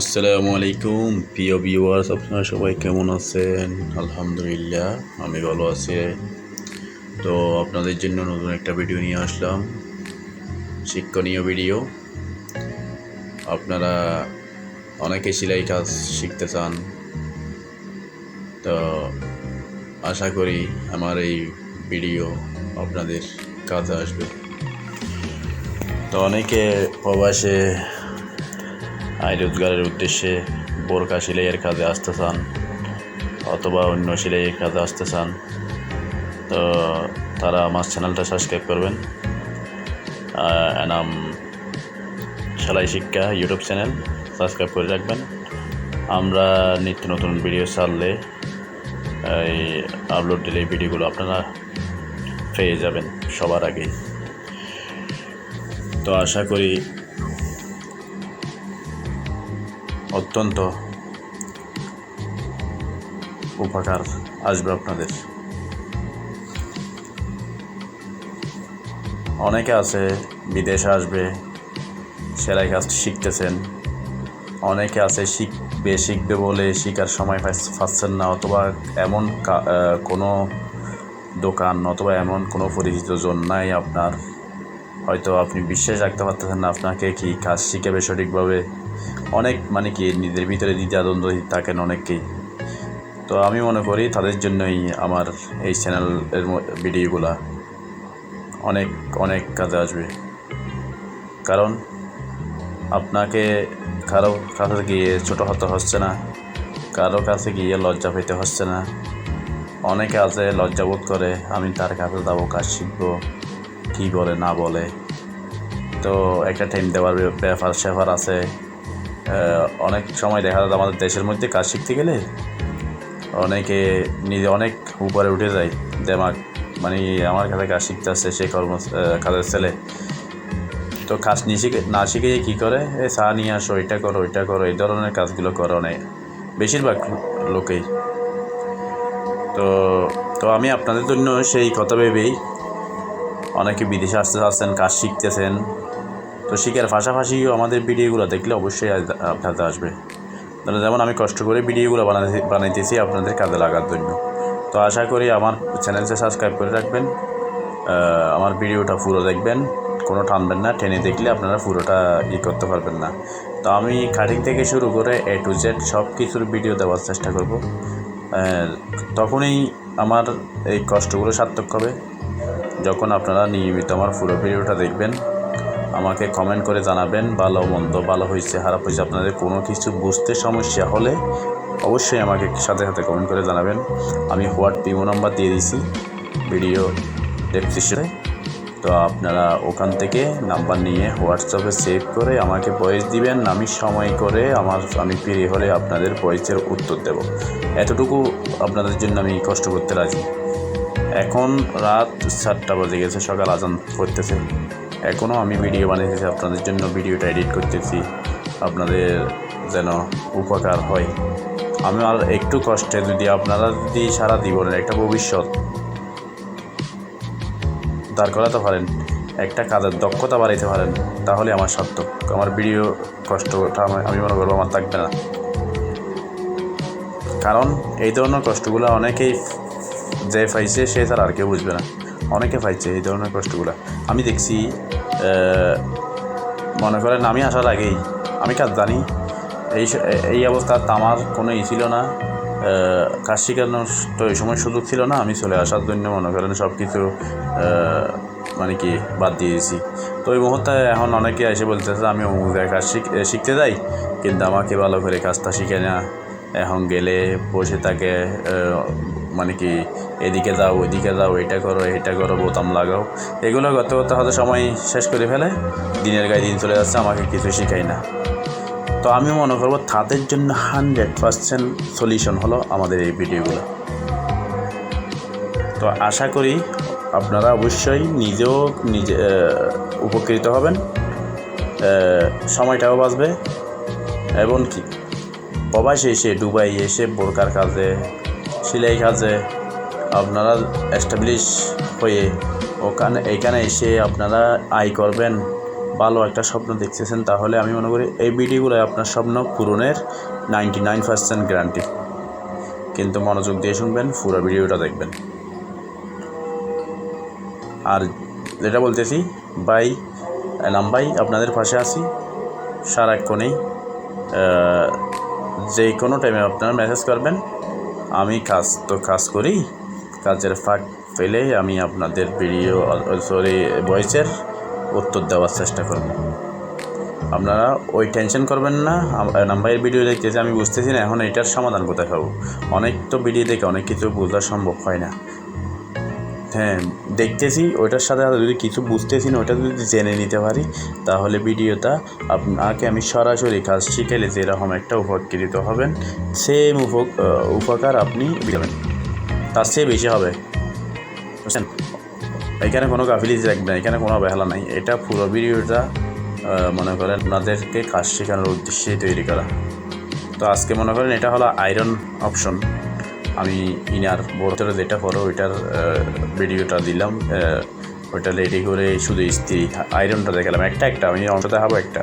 আসসালামু আলাইকুম, প্রিয় ভিউয়ার্স আপনারা সবাই কেমন আছেন? আলহামদুলিল্লাহ, আমি ভালো আছি। তো আপনাদের জন্য নতুন একটা ভিডিও নিয়ে আসলাম। শিক্ষণীয় ভিডিও আপনারা অনেকে সেলাই কাজ শিখতে চান। তো আশা করি আমার এই ভিডিও আপনাদের কাজে আসবে। তো অনেকে প্রবাসে আয় রোজগারের উদ্দেশ্যে বোরকা সেলাইয়ের কাজে আসতে চান অথবা অন্য সেলাইয়ের কাজে আসতে চান, তো তারা আমার চ্যানেলটা সাবস্ক্রাইব করবেন। এনাম সেলাই শিক্ষা ইউটিউব চ্যানেল, সাবস্ক্রাইব করে রাখবেন। আমরা নিত্য নতুন ভিডিও ছাড়লে এই আপলোড দিলে ভিডিওগুলো আপনারা পেয়ে যাবেন সবার আগেই। তো আশা করি অত্যন্ত উপকার আসবে আপনাদের। অনেকে আছে, বিদেশে আসবে, সেলাই কাজ শিখতেছেন। অনেকে আছে, শিখবে শিখবে বলে শিকার সময় পাচ্ছেন না অথবা এমন কোনো দোকান অথবা এমন কোনো পরিচিত জন নাই আপনার। হয়তো আপনি বিশ্বাস রাখতে পারতেছেন না আপনাকে কি কাজ শিখাবে সঠিকভাবে। অনেক মানে কি, নিজের ভিতরে দ্বিধাদ্বন্দ্ব থাকেন অনেককেই? তো আমি মনে করি তাদের জন্যই আমার এই চ্যানেলের ভিডিওগুলা অনেক অনেক কাজে আসবে। কারণ আপনাকে কারও কাছে গিয়ে ছোটো হতে হচ্ছে না, কারও কাছে গিয়ে লজ্জা পেতে হচ্ছে না। অনেকে আছে লজ্জাবোধ করে, আমি তার কাছে যাব, কাজ শিখব, কী বলে না বলে। তো একটা টাইম দেওয়ার ব্যাপ- ব্যাপার স্যাপার আছে অনেক সময় দেখা যায় আমাদের দেশের মধ্যে কাজ শিখতে গেলে অনেকে নিজে অনেক উপরে উঠে যায়। দেমাগ মানে আমার কাছে কাজ শিখতে আসছে সে কর্ম কাজের ছেলে। তো কাজ নিয়ে শিখে, না শিখে যে কী করে? এ চা নিয়ে আসো, এটা করো, ওইটা করো, এই ধরনের কাজগুলো করে অনেক, বেশিরভাগ লোকেই। তো তো আমি আপনাদের জন্য সেই কথা ভেবেই অনেকে বিদেশে আসতে আসছেন কাজ শিখতেছেন তো শিখার পাশাপাশিও আমাদের ভিডিওগুলো দেখলে অবশ্যই আপনাদের আসবে। তাহলে যেমন আমি কষ্ট করে ভিডিওগুলো বানাতে বানাইতেছি আপনাদের কাজে লাগার জন্য। তো আশা করি আমার চ্যানেলটা সাবস্ক্রাইব করে রাখবেন আমার ভিডিওটা পুরো দেখবেন, কোনো টানবেন না, টেনে দেখলে আপনারা পুরোটা ই করতে পারবেন না। তো আমি কাটিং থেকে শুরু করে এ টু জেড সব কিছুর ভিডিও দেওয়ার চেষ্টা করব। তখনই আমার এই কষ্টগুলো সার্থক হবে। যখন আপনারা নিয়মিত আমার পুরো ভিডিওটা দেখবেন আমাকে কমেন্ট করে জানাবেন, ভালো, মন্দ, ভালো হয়েছে, খারাপ হয়েছে, আপনাদের কোনো কিছু বুঝতে সমস্যা হলে অবশ্যই আমাকে সাথে সাথে কমেন্ট করে জানাবেন। আমি হোয়াট পিমো নাম্বার দিয়ে দিয়েছি ভিডিও ডেসক্রিপশনে তো আপনারা ওখান থেকে নাম্বার নিয়ে হোয়াটসঅ্যাপে সেভ করে আমাকে ভয়েস দিবেন, আমি সময় করে আমার, আমি ফ্রি হলে আপনাদের ভয়েসের উত্তর দেব। এতটুকু আপনাদের জন্য আমি কষ্ট করতে রাজি। এখন রাত সাতটা বাজে গেছে, সকাল আজান করতেছে এখনও আমি ভিডিও বানিয়েছি আপনাদের জন্য ভিডিওটা এডিট করতেছি, আপনাদের যেন উপকার হয়। আমি আর একটু কষ্টে যদি আপনারা যদি সারা জীবনের একটা ভবিষ্যৎ দাঁড় করাতে পারেন, একটা কাজের দক্ষতা বাড়াইতে পারেন, তাহলে আমার সার্থক আমার ভিডিও কষ্টটা আমি- মনে করব আমার থাকবে না। কারণ এই ধরনের কষ্টগুলো অনেকেই যে পাইছে, সে তার আর কেউ বুঝবে না। অনেকে পাইছে এই ধরনের কষ্টগুলো। আমি দেখছি মনে করেন আমি আসার আগেই আমি কাজ জানি। এই এই অবস্থা তামার কোনো ই ছিল না। কাজ শেখানোর তো এই সময় সুযোগ ছিল না। আমি চলে আসার জন্য মনে করেন সব কিছু মানে কি বাদ দিয়েছি। তো ওই মুহূর্তে এখন অনেকে এসে বলতেছে আমি অমুক জায়গায় কাজ শিখ- শিখতে যাই। কিন্তু আমাকে ভালো করে কাজটা শিখে না। এখন গেলে বসে আহ, মানে কি, এদিকে যাও, ওইদিকে যাও, এটা করো এটা করো, বোতাম লাগাও। এগুলো করতে করতে হয়তো সময় শেষ করে ফেলে, দিনের গায়ে দিন চলে যাচ্ছে, আমাকে কিছু শেখায় না। তো আমি মনে করব তাদের জন্য হান্ড্রেড পার্সেন্ট সলিউশন হলো আমাদের এই ভিডিওগুলো। তো আশা করি আপনারা অবশ্যই নিজেও নিজে উপকৃত হবেন সময়টাও বাঁচবে, এবং কি, প্রবাসে এসে দুবাই এসে, বোরকার কাজে সেলাই কাজে আপনারা এস্টাবলিশ হয়ে ওখানে, এখানে এসে আপনারা আয় করবেন, ভালো একটা স্বপ্ন দেখতেছেন, তাহলে আমি মনে করি এই ভিডিওগুলো আপনার স্বপ্ন পূরণের নাইনটি নাইন পার্সেন্ট গ্যারান্টি কিন্তু মনোযোগ দিয়ে শুনবেন, পুরো ভিডিওটা দেখবেন। আর যেটা বলতেছি বাই এলাম ভাই, আপনাদের পাশে আছি। সারাক্ষণেই যে কোনো টাইমে আপনারা মেসেজ করবেন। আমি কাজ তো কাজ করি, কাজের ফাঁক পেলে আমি আপনাদের ভিডিও সরি ভয়েসের উত্তর দেওয়ার চেষ্টা করব। আপনারা ওই টেনশন করবেন না নাম্বারের ভিডিও দেখতেছি আমি বুঝতেছি না, এখন এটার সমাধান কোথায় পাবো? অনেক তো ভিডিও দেখে অনেক কিছু বোঝা সম্ভব হয় না। হ্যাঁ দেখতেছি, ওইটার সাথে সাথে যদি কিছু বুঝতেছি না, ওইটা যদি জেনে নিতে পারি, তাহলে ভিডিওটা আপনাকে আমি সরাসরি কাজ শিখাইলে যেরকম একটা উপকৃত হবেন সেম উপ উপকার আপনি পাবেন তার চেয়ে বেশি হবে। বুঝছেন? এখানে কোনো গাফিলি রাখবে না, এখানে কোনো অবহেলা নাই। এটা পুরো ভিডিওটা মনে করেন আপনাদেরকে কাজ শেখানোর উদ্দেশ্যেই তৈরি করা। তো আজকে মনে করেন এটা হলো আয়রন অপশন আমি ইনার বোর্ডের যেটা করো, ওইটার ভিডিওটা দিলাম ওইটা রেডি করে শুধু ইস্ত্রি আয়রনটা দেখালাম। একটা একটা, আমি অংশ দেখাবো একটা।